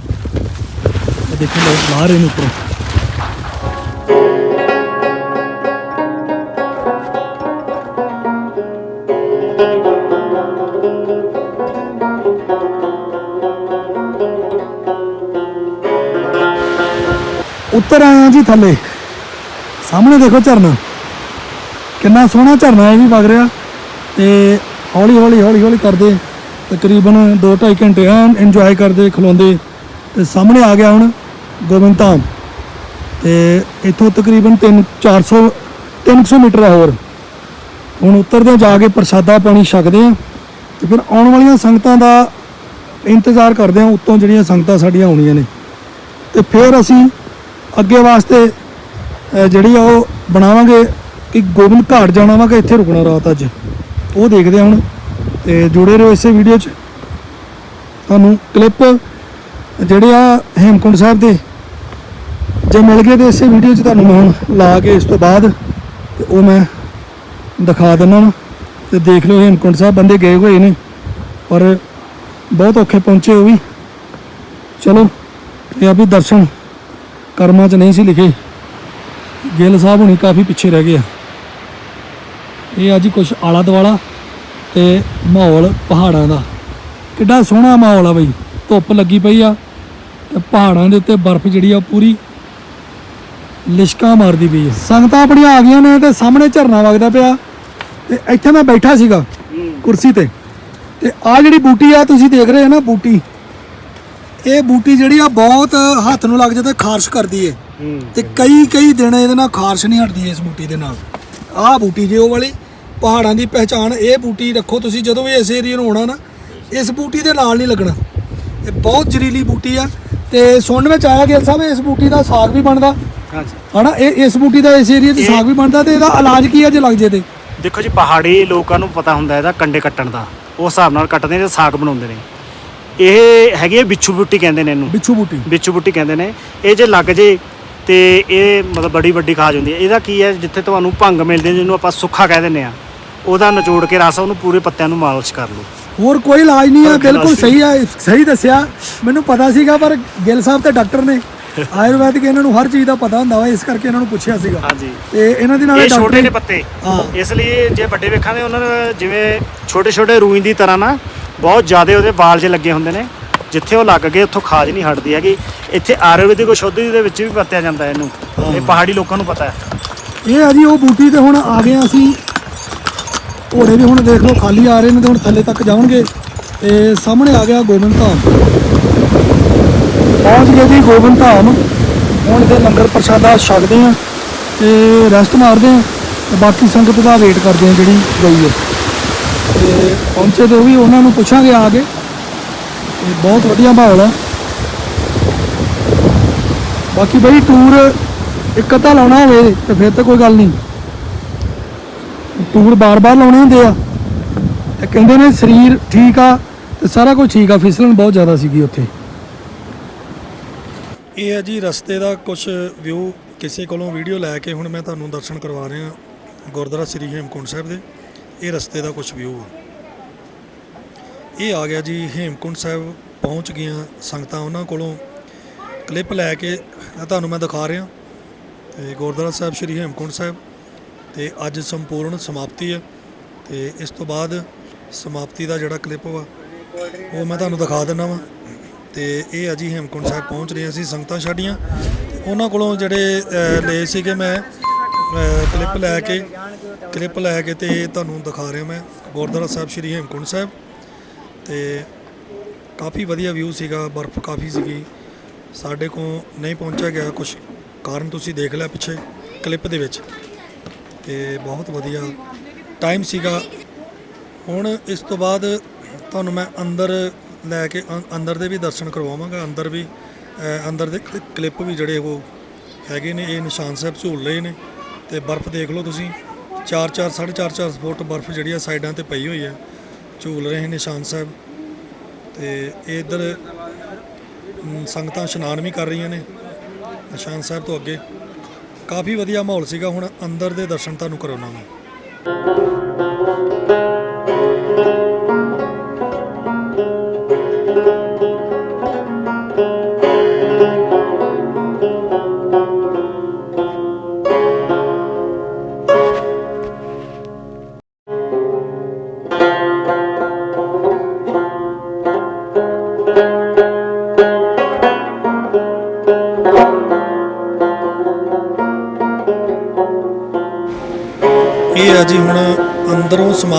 Speaker 2: ਇਹ ਦੇਖੋ, ਲੋਕ ਲਾ ਰਹੇ ਨੇ ਉੱਪਰੋਂ। ਉੱਤਰ ਆਏ ਆ ਜੀ ਥੱਲੇ। ਸਾਹਮਣੇ ਦੇਖੋ ਝਰਨਾ। ਕਿੰਨਾ ਸੋਹਣਾ ਝਰਨਾ ਇਹ ਵੀ ਵਗ ਰਿਹਾ ਤੇ ਹੌਲੀ ਹੌਲੀ ਹੌਲੀ ਹੌਲੀ ਕਰਦੇ। ਤਕਰੀਬਨ 2.5 ਘੰਟੇ ਐਨ ਇੰਜੋਏ ਕਰਦੇ, ਖਲੋਂਦੇ। ਤੇ ਸਾਹਮਣੇ ਆ ਗਿਆ ਹੁਣ ਗੋਬਿੰਦ ਧਾਮ। ਤੇ ਇੱਥੋਂ ਤਕਰੀਬਨ 3 400 300 ਮੀਟਰ ਆ ਹੋਰ। ਹੁਣ ਉੱਤਰਦੇ ਜਾ ਕੇ ਪ੍ਰਸ਼ਾਦਾ ਪਾਣੀ ਛਕਦੇ ਆ। ਤੇ ਫਿਰ ਆਉਣ ਵਾਲੀਆਂ ਸੰਗਤਾਂ ਦਾ ਇੰਤਜ਼ਾਰ ਕਰਦੇ ਆ, ਉੱਤੋਂ ਜਿਹੜੀਆਂ ਸੰਗਤਾਂ ਸਾਡੀਆਂ ਆਉਣੀਆਂ ਨੇ। ਤੇ ਫਿਰ ਅਸੀਂ ਅੱਗੇ ਵਾਸਤੇ ਜਿਹੜੀ ਆ ਉਹ ਬਣਾਵਾਂਗੇ ਕਿ ਗੋਬਿੰਦ ਘਾਟ ਜਾਣਾ ਵਾ ਕਿ ਇੱਥੇ ਰੁਕਣਾ ਰਾਤ ਅੱਜ? ਉਹ ਦੇਖਦੇ ਆ ਹੁਣ ਤੇ ਜੁੜੇ ਰਹੋ ਇਸੇ ਵੀਡੀਓ 'ਚ। ਤੁਹਾਨੂੰ ਕਲਿੱਪ ਜਿਹੜੇ ਆ ਹੇਮਕੁੰਟ ਸਾਹਿਬ ਦੇ ਜੇ ਮਿਲ ਗਏ ਤੇ ਇਸੇ ਵੀਡੀਓ 'ਚ ਤੁਹਾਨੂੰ ਮੈਂ ਹੁਣ ਲਾ ਕੇ ਇਸ ਤੋਂ ਬਾਅਦ ਤੇ ਉਹ ਮੈਂ ਦਿਖਾ ਦਿੰਦਾ ਵਾਂ। ਤੇ ਦੇਖ ਲਓ ਹੇਮਕੁੰਟ ਸਾਹਿਬ ਬੰਦੇ ਗਏ ਹੋਏ ਨੇ, ਪਰ ਬਹੁਤ ਔਖੇ ਪਹੁੰਚੇ ਉਹ ਵੀ। ਚਲੋ, ਇਹ ਆ ਵੀ ਦਰਸ਼ਨ ਕਰਮਾਂ 'ਚ ਨਹੀਂ ਸੀ ਲਿਖੇ। ਗਿੱਲ ਸਾਹਿਬ ਹੁਣੀ ਕਾਫੀ ਪਿੱਛੇ ਰਹਿ ਗਏ ਆ। ਇਹ ਆ ਜੀ ਕੁਛ ਆਲਾ ਦੁਆਲਾ ਤੇ ਮਾਹੌਲ ਪਹਾੜਾਂ ਦਾ। ਕਿੱਡਾ ਸੋਹਣਾ ਮਾਹੌਲ ਆ ਬਈ। ਧੁੱਪ ਲੱਗੀ ਪਈ ਆ ਤੇ ਪਹਾੜਾਂ ਦੇ ਉੱਤੇ ਬਰਫ਼ ਜਿਹੜੀ ਆ ਪੂਰੀ ਲਿਸ਼ਕਾਂ ਮਾਰਦੀ ਪਈ ਆ। ਸੰਗਤਾਂ ਆਪਣੀਆਂ ਆ ਗਈਆਂ ਨੇ ਤੇ ਸਾਹਮਣੇ ਝਰਨਾ ਵਗਦਾ ਪਿਆ ਤੇ ਇੱਥੇ ਮੈਂ ਬੈਠਾ ਸੀਗਾ ਕੁਰਸੀ ਤੇ। ਤੇ ਆ ਜਿਹੜੀ ਬੂਟੀ ਆ ਤੁਸੀਂ ਦੇਖ ਰਹੇ ਹੋ ਨਾ ਬੂਟੀ। ਇਹ ਬੂਟੀ ਜਿਹੜੀ ਆ ਬਹੁਤ ਹੱਥ ਨੂੰ ਲੱਗ ਜਾਂਦਾ ਖਾਰਸ਼ ਕਰਦੀ ਏ। ਤੇ ਕਈ ਕਈ ਦਿਨ ਇਹਦੇ ਨਾਲ ਖਾਰਸ਼ ਨਹੀਂ ਹਟਦੀ ਇਸ ਬੂਟੀ ਦੇ ਨਾਲ। ਆਹ ਬੂਟੀ ਜੇ ਉਹ ਵਾਲੀ ਪਹਾੜਾਂ ਦੀ ਪਹਿਚਾਣ ਇਹ ਬੂਟੀ ਰੱਖੋ ਤੁਸੀਂ ਜਦੋਂ ਵੀ ਇਸ ਏਰੀਆ ਨੂੰ ਆਉਣਾ ਨਾ ਇਸ ਬੂਟੀ ਦੇ ਨਾਲ ਨਹੀਂ ਲੱਗਣਾ। ਇਹ ਬਹੁਤ ਜ਼ਰੀਲੀ ਬੂਟੀ ਆ ਤੇ ਸੁਣਨ ਵਿੱਚ ਆਇਆ ਗਿੱਲ ਸਾਹਿਬ ਇਸ ਬੂਟੀ ਦਾ ਸਾਗ ਵੀ ਬਣਦਾ।
Speaker 4: ਹਾਂਜੀ।
Speaker 2: ਹਨਾ ਇਹ ਇਸ ਬੂਟੀ ਦਾ ਇਸ ਏਰੀਆ 'ਚ ਸਾਗ ਵੀ ਬਣਦਾ ਤੇ ਇਹਦਾ ਇਲਾਜ ਕੀ ਆ ਜੇ ਲੱਗ ਜੇ ਤੇ?
Speaker 4: ਦੇਖੋ ਜੀ ਪਹਾੜੀ ਲੋਕਾਂ ਨੂੰ ਪਤਾ ਹੁੰਦਾ ਇਹਦਾ ਕੰਡੇ ਕੱਟਣ ਦਾ। ਉਸ ਹਿਸਾਬ ਨਾਲ ਕੱਟਦੇ ਨੇ ਤੇ ਸਾਗ ਬਣਾਉਂਦੇ ਨੇ। ਇਹ ਹੈਗੀ ਹੈ ਬਿੱਛੂ ਬੁੱਟੀ ਕਹਿੰਦੇ ਨੇ ਇਹਨੂੰ।
Speaker 2: ਬਿੱਛੂ ਬੂਟੀ।
Speaker 4: ਬਿੱਛੂ ਬੁੱਟੀ ਕਹਿੰਦੇ ਨੇ। ਇਹ ਜੇ ਲੱਗ ਜੇ ਤੇ ਇਹ ਮਤਲਬ ਬੜੀ ਵੱਡੀ ਖਾਜ ਹੁੰਦੀ ਹੈ। ਇਹਦਾ ਕੀ ਹੈ ਜਿੱਥੇ ਤੁਹਾਨੂੰ ਭੰਗ ਮਿਲਦੀ ਜਿਹਨੂੰ ਆਪਾਂ ਸੁੱਖਾ ਕਹਿ ਦਿੰਦੇ ਆ ਉਹਦਾ ਨਿਚੋੜ ਕੇ ਰਸ ਉਹਨੂੰ ਪੂਰੇ ਪੱਤਿਆਂ ਨੂੰ ਮਾਲਿਸ਼ ਕਰ ਲਓ।
Speaker 2: ਹੋਰ ਕੋਈ ਇਲਾਜ ਨਹੀਂ ਹੈ ਬਿਲਕੁਲ ਸਹੀ ਹੈ ਸਹੀ ਦੱਸਿਆ। ਮੈਨੂੰ ਪਤਾ ਸੀਗਾ ਪਰ ਗਿੱਲ ਸਾਹਿਬ ਤੇ ਡਾਕਟਰ ਨੇ। ਆਯੁਰਵੈਦਿਕ ਇਹਨਾਂ ਨੂੰ ਹਰ ਚੀਜ਼ ਦਾ ਪਤਾ ਹੁੰਦਾ ਵਾ ਇਸ ਕਰਕੇ ਇਹਨਾਂ ਨੂੰ ਪੁੱਛਿਆ ਸੀਗਾ।
Speaker 4: ਹਾਂਜੀ।
Speaker 2: ਤੇ ਇਹਨਾਂ ਦੇ ਨਾਲ
Speaker 4: ਇਹ ਛੋਟੇ ਨੇ ਪੱਤੇ। ਇਸ ਲਈ ਜੇ ਵੱਡੇ ਵੇਖਾਂਗੇ ਉਹਨਾਂ ਦੇ ਜਿਵੇਂ ਛੋਟੇ ਛੋਟੇ ਰੂਈ ਦੀ ਤਰ੍ਹਾਂ ਨਾ ਬਹੁਤ ਜ਼ਿਆਦਾ ਉਹਦੇ ਵਾਲ ਜੇ ਲੱਗੇ ਹੁੰਦੇ ਨੇ ਜਿੱਥੇ ਉਹ ਲੱਗ ਗਏ ਉੱਥੋਂ ਖਾਜ ਨਹੀਂ ਹਟਦੀ ਹੈਗੀ। ਇੱਥੇ ਆਯੁਰਵੈਦਿਕ ਔਸ਼ਧੀ ਦੇ ਵਿੱਚ ਵੀ ਵਰਤਿਆ ਜਾਂਦਾ ਇਹਨੂੰ। ਇਹ ਪਹਾੜੀ ਲੋਕਾਂ ਨੂੰ ਪਤਾ ਹੈ।
Speaker 2: ਇਹ ਆ ਜੀ ਉਹ ਬੂਟੀ ਤੇ ਹੁਣ ਆ ਗਏ ਅਸੀਂ। ਘੋੜੇ ਵੀ ਹੁਣ ਦੇਖ ਲਓ ਖਾਲੀ ਆ ਰਹੇ ਨੇ ਤੇ ਹੁਣ ਥੱਲੇ ਤੱਕ ਜਾਣਗੇ। ਤੇ ਸਾਹਮਣੇ ਆ ਗਿਆ ਗੋਬਿੰਦ ਧਾਮ। ਪਹੁੰਚ ਗਏ ਜੀ ਗੋਬਿੰਦ ਧਾਮ। ਹੁਣ ਇਹਦੇ ਲੰਗਰ ਪ੍ਰਸ਼ਾਦਾ ਛਕਦੇ ਆ ਤੇ ਰੈਸਟ ਮਾਰਦੇ ਆ ਤੇ ਬਾਕੀ ਸੰਗਤ ਦਾ ਵੇਟ ਕਰਦੇ ਆ ਜਿਹੜੀ ਗਈ ਹੈ। ਤੇ ਪਹੁੰਚੇ ਤੇ ਉਹ ਵੀ ਉਹਨਾਂ ਨੂੰ ਪੁੱਛਾਂਗੇ ਆ ਕੇ। ਤੇ ਬਹੁਤ ਵਧੀਆ ਮਾਹੌਲ ਹੈ। ਬਾਕੀ ਬਈ ਟੂਰ ਇੱਕ ਅੱਧਾ ਲਾਉਣਾ ਹੋਵੇ ਤੇ ਫਿਰ ਤਾਂ ਕੋਈ ਗੱਲ ਨਹੀਂ। ਟੂਰ ਬਾਰ-ਬਾਰ ਲਾਉਣੇ ਹੁੰਦੇ ਆ। ਤੇ ਕਹਿੰਦੇ ਨੇ ਸਰੀਰ ਠੀਕ ਆ ਤੇ ਸਾਰਾ ਕੁਝ ਠੀਕ ਆ, ਫਿਸਲਣ ਬਹੁਤ ਜ਼ਿਆਦਾ ਸੀਗੀ ਉੱਥੇ। ਇਹ ਹੈ ਜੀ ਰਸਤੇ ਦਾ ਕੁਝ ਵਿਊ ਕਿਸੇ ਕੋਲੋਂ ਵੀਡੀਓ ਲੈ ਕੇ ਹੁਣ ਮੈਂ ਤੁਹਾਨੂੰ ਦਰਸ਼ਨ ਕਰਵਾ ਰਿਹਾ ਗੁਰਦੁਆਰਾ ਸ੍ਰੀ ਹੇਮਕੁੰਟ ਸਾਹਿਬ ਦੇ। ਇਹ ਰਸਤੇ ਦਾ ਕੁਝ ਵਿਊ ਆ। ਇਹ ਆ ਗਿਆ ਜੀ ਹੇਮਕੁੰਟ ਸਾਹਿਬ ਪਹੁੰਚ ਗਈਆਂ ਸੰਗਤਾਂ ਉਹਨਾਂ ਕੋਲੋਂ। ਕਲਿੱਪ ਲੈ ਕੇ ਤੁਹਾਨੂੰ ਮੈਂ ਦਿਖਾ ਰਿਹਾ ਤੇ ਗੁਰਦੁਆਰਾ ਸਾਹਿਬ ਸ੍ਰੀ ਹੇਮਕੁੰਟ ਸਾਹਿਬ। ਤੇ ਅੱਜ ਸੰਪੂਰਨ ਸਮਾਪਤੀ ਹੈ ਤੇ ਇਸ ਤੋਂ ਬਾਅਦ ਸਮਾਪਤੀ ਦਾ ਜਿਹੜਾ ਕਲਿੱਪ ਵਾ, ਉਹ ਮੈਂ ਤੁਹਾਨੂੰ ਦਿਖਾ ਦਿੰਦਾ ਵਾਂ। ਤੇ ਇਹ ਆ ਜੀ ਹੇਮਕੁੰਟ ਸਾਹਿਬ ਪਹੁੰਚ ਰਹੇ ਸੀ ਸੰਗਤਾਂ ਛਾਡੀਆਂ ਤੇ ਉਹਨਾਂ ਕੋਲੋਂ ਜਿਹੜੇ ਲਏ ਸੀਗੇ ਮੈਂ ਕਲਿੱਪ ਲੈ ਕੇ ਕਲਿੱਪ ਲੈ ਕੇ ਤੇ ਤੁਹਾਨੂੰ ਦਿਖਾ ਰਿਹਾ ਮੈਂ। ਗੁਰਦੁਆਰਾ ਸਾਹਿਬ ਸ੍ਰੀ ਹੇਮਕੁੰਟ ਸਾਹਿਬ। ਤੇ ਕਾਫੀ ਵਧੀਆ ਵਿਊ ਸੀਗਾ, ਬਰਫ਼ ਕਾਫੀ ਸੀਗੀ। ਸਾਡੇ ਕੋਲ ਨਹੀਂ ਪਹੁੰਚਿਆ ਗਿਆ ਕੁਝ ਕਾਰਨ ਤੁਸੀਂ ਦੇਖ ਲਿਆ ਪਿੱਛੇ ਕਲਿੱਪ ਦੇ ਵਿੱਚ। ਤੇ ਬਹੁਤ ਵਧੀਆ ਟਾਈਮ ਸੀਗਾ। ਹੁਣ ਇਸ ਤੋਂ ਬਾਅਦ ਤੁਹਾਨੂੰ ਮੈਂ ਅੰਦਰ ਲੈ ਕੇ ਅੰਦਰ ਦੇ ਵੀ ਦਰਸ਼ਨ ਕਰਵਾਵਾਂਗਾ, ਅੰਦਰ ਵੀ ਅੰਦਰ ਦੇ ਕਲਿੱਪ ਵੀ ਜਿਹੜੇ ਉਹ ਹੈਗੇ ਨੇ, ਇਹ ਨਿਸ਼ਾਨ ਸਾਹਿਬ ਝੂਲ ਰਹੇ ਨੇ ਤੇ ਬਰਫ਼ ਦੇਖ ਲਓ ਤੁਸੀਂ। 4-4 4.5 4 ਫੁੱਟ ਬਰਫ਼ ਜਿਹੜੀ ਆ ਸਾਈਡਾਂ ਤੇ ਪਈ ਹੋਈ ਹੈ ਝੂਲ ਰਹੇ ਨਿਸ਼ਾਨ ਸਾਹਿਬ। ਤੇ ਇਹ ਇੱਧਰ ਸੰਗਤਾਂ ਇਸ਼ਨਾਨ ਵੀ ਕਰ ਰਹੀਆਂ ਨੇ ਨਿਸ਼ਾਨ ਸਾਹਿਬ ਤੋਂ ਅੱਗੇ। ਕਾਫੀ ਵਧੀਆ ਮਾਹੌਲ ਸੀਗਾ ਹੁਣ ਅੰਦਰ ਦੇ ਦਰਸ਼ਨ ਤੁਹਾਨੂੰ ਕਰਾਉਣਾ ਮੈਂ।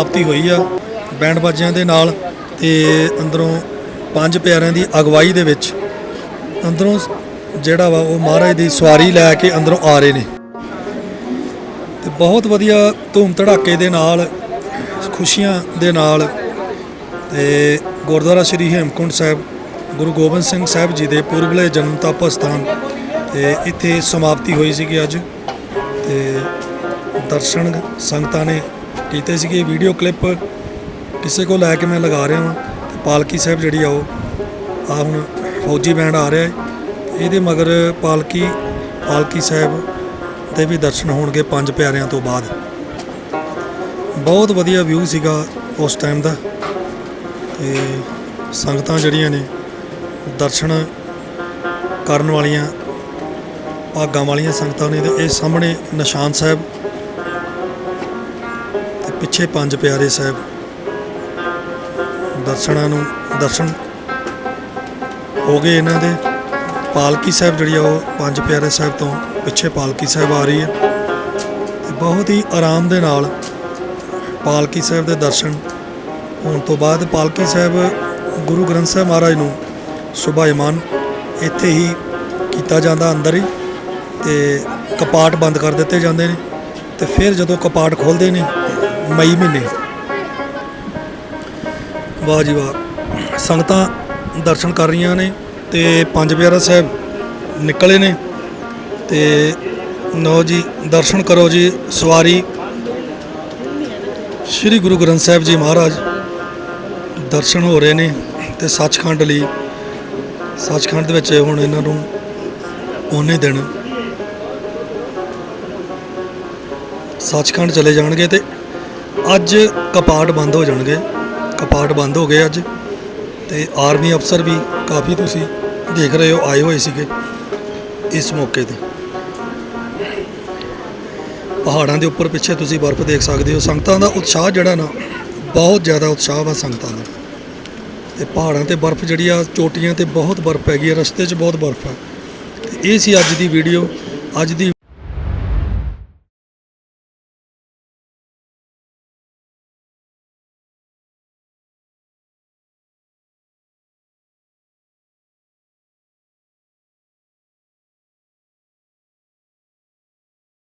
Speaker 2: ਸਮਾਪਤੀ ਹੋਈ ਆ ਬੈਂਡ ਬਾਜਿਆਂ ਦੇ ਨਾਲ ਤੇ ਅੰਦਰੋਂ ਪੰਜ ਪਿਆਰਿਆਂ ਦੀ ਅਗਵਾਈ ਦੇ ਵਿੱਚ ਅੰਦਰੋਂ ਜਿਹੜਾ ਵਾ ਉਹ ਮਹਾਰਾਜ ਦੀ ਸਵਾਰੀ ਲੈ ਕੇ ਅੰਦਰੋਂ ਆ ਰਹੇ ਨੇ। ਤੇ ਬਹੁਤ ਵਧੀਆ ਧੂਮ ਧੜਾਕੇ ਦੇ ਨਾਲ, ਖੁਸ਼ੀਆਂ ਦੇ ਨਾਲ ਤੇ ਗੁਰਦੁਆਰਾ ਸ੍ਰੀ ਹੇਮਕੁੰਟ ਸਾਹਿਬ, ਗੁਰੂ ਗੋਬਿੰਦ ਸਿੰਘ ਸਾਹਿਬ ਜੀ ਦੇ ਪੂਰਬਲੇ ਜਨਮ ਤਪ ਸਥਾਨ ਤੇ ਇੱਥੇ ਸਮਾਪਤੀ ਹੋਈ ਸੀਗੀ ਅੱਜ ਤੇ ਦਰਸ਼ਨ ਸੰਗਤਾਂ ਨੇ ਕੀਤੇ ਸੀਗੇ ਵੀਡੀਓ ਕਲਿੱਪ ਕਿਸੇ ਕੋ ਲੈ ਕੇ ਮੈਂ ਲਗਾ ਰਿਹਾ ਹਾਂ ਤੇ ਪਾਲਕੀ ਸਾਹਿਬ ਜਿਹੜੀ ਆ ਉਹ, ਆ ਹੁਣ ਫੌਜੀ ਬੈਂਡ ਆ ਰਿਹਾ ਹੈ ਇਹਦੇ ਮਗਰ ਪਾਲਕੀ ਪਾਲਕੀ ਸਾਹਿਬ ਦੇ ਵੀ ਦਰਸ਼ਨ ਹੋਣਗੇ ਪੰਜ ਪਿਆਰਿਆਂ ਤੋਂ ਬਾਅਦ। ਬਹੁਤ ਵਧੀਆ ਵਿਊ ਸੀਗਾ ਉਸ ਟਾਈਮ ਦਾ। ਤੇ ਸੰਗਤਾਂ ਜਿਹੜੀਆਂ ਨੇ, ਦਰਸ਼ਨ ਕਰਨ ਵਾਲੀਆਂ, ਭਾਗਾਂ ਵਾਲੀਆਂ ਸੰਗਤਾਂ ਨੇ ਤੇ ਇਹ ਸਾਹਮਣੇ ਨਿਸ਼ਾਨ ਸਾਹਿਬ ਪਿੱਛੇ ਪੰਜ ਪਿਆਰੇ ਸਾਹਿਬ। ਦਰਸ਼ਨਾਂ ਨੂੰ, ਦਰਸ਼ਨ ਹੋ ਗਏ ਇਹਨਾਂ ਦੇ। ਪਾਲਕੀ ਸਾਹਿਬ ਜਿਹੜੀ ਆ ਉਹ ਪੰਜ ਪਿਆਰੇ ਸਾਹਿਬ ਤੋਂ ਪਿੱਛੇ ਪਾਲਕੀ ਸਾਹਿਬ ਆ ਰਹੀ ਹੈ। ਤੇ ਬਹੁਤ ਹੀ ਆਰਾਮ ਦੇ ਨਾਲ ਪਾਲਕੀ ਸਾਹਿਬ ਦੇ ਦਰਸ਼ਨ ਹੋਣ ਤੋਂ ਬਾਅਦ ਪਾਲਕੀ ਸਾਹਿਬ ਗੁਰੂ ਗ੍ਰੰਥ ਸਾਹਿਬ ਮਹਾਰਾਜ ਨੂੰ ਸੁਭਾਇਮਾਨ ਇੱਥੇ ਹੀ ਕੀਤਾ ਜਾਂਦਾ ਅੰਦਰ ਹੀ ਤੇ ਕਪਾਟ ਬੰਦ ਕਰ ਦਿੱਤੇ ਜਾਂਦੇ ਨੇ ਤੇ ਫਿਰ ਜਦੋਂ ਕਪਾਟ ਖੋਲਦੇ ਨੇ ਮਈ ਮਹੀਨੇ। ਵਾਹ ਜੀ ਵਾਹ। ਸੰਗਤਾਂ ਦਰਸ਼ਨ ਕਰ ਰਹੀਆਂ ਨੇ ਤੇ ਪੰਜ ਪਿਆਰਾ ਸਾਹਿਬ ਨਿਕਲੇ ਨੇ ਤੇ ਨੋ ਜੀ ਦਰਸ਼ਨ ਕਰੋ ਜੀ, ਸਵਾਰੀ। ਸ੍ਰੀ ਗੁਰੂ ਗ੍ਰੰਥ ਸਾਹਿਬ ਜੀ ਮਹਾਰਾਜ ਦਰਸ਼ਨ ਹੋ ਰਹੇ ਨੇ ਤੇ ਸੱਚਖੰਡ ਲਈ, ਸੱਚਖੰਡ ਦੇ ਵਿੱਚ ਹੁਣ ਇਹਨਾਂ ਨੂੰ ਉਹਨੇ ਦਿਨ। ਸੱਚਖੰਡ ਚਲੇ ਜਾਣਗੇ ਤੇ ਅੱਜ ਕਪਾਟ ਬੰਦ ਹੋ ਜਾਣਗੇ। ਕਪਾਟ ਬੰਦ ਹੋ ਗਏ ਅੱਜ ਤੇ ਆਰਮੀ ਅਫਸਰ ਵੀ ਕਾਫੀ ਤੁਸੀਂ ਦੇਖ ਰਹੇ ਹੋ, ਆਏ ਹੋਏ ਸੀਗੇ ਇਸ ਮੌਕੇ ਤੇ। ਪਹਾੜਾਂ ਦੇ ਉੱਪਰ ਪਿੱਛੇ ਤੁਸੀਂ ਬਰਫ਼ ਦੇਖ ਸਕਦੇ ਹੋ। ਸੰਗਤਾਂ ਦਾ ਉਤਸ਼ਾਹ ਜਿਹੜਾ ਨਾ, ਬਹੁਤ ਜ਼ਿਆਦਾ ਉਤਸ਼ਾਹ ਵਾ ਸੰਗਤਾਂ ਦਾ। ਤੇ ਪਹਾੜਾਂ ਤੇ ਬਰਫ਼ ਜਿਹੜੀ ਆ, ਚੋਟੀਆਂ ਤੇ ਬਹੁਤ ਬਰਫ਼ ਪੈ ਗਈ ਆ, ਰਸਤੇ 'ਚ ਬਹੁਤ ਬਰਫ਼ ਆ। ਤੇ ਇਹ ਸੀ ਅੱਜ ਦੀ ਵੀਡੀਓ ਅੱਜ ਦੀ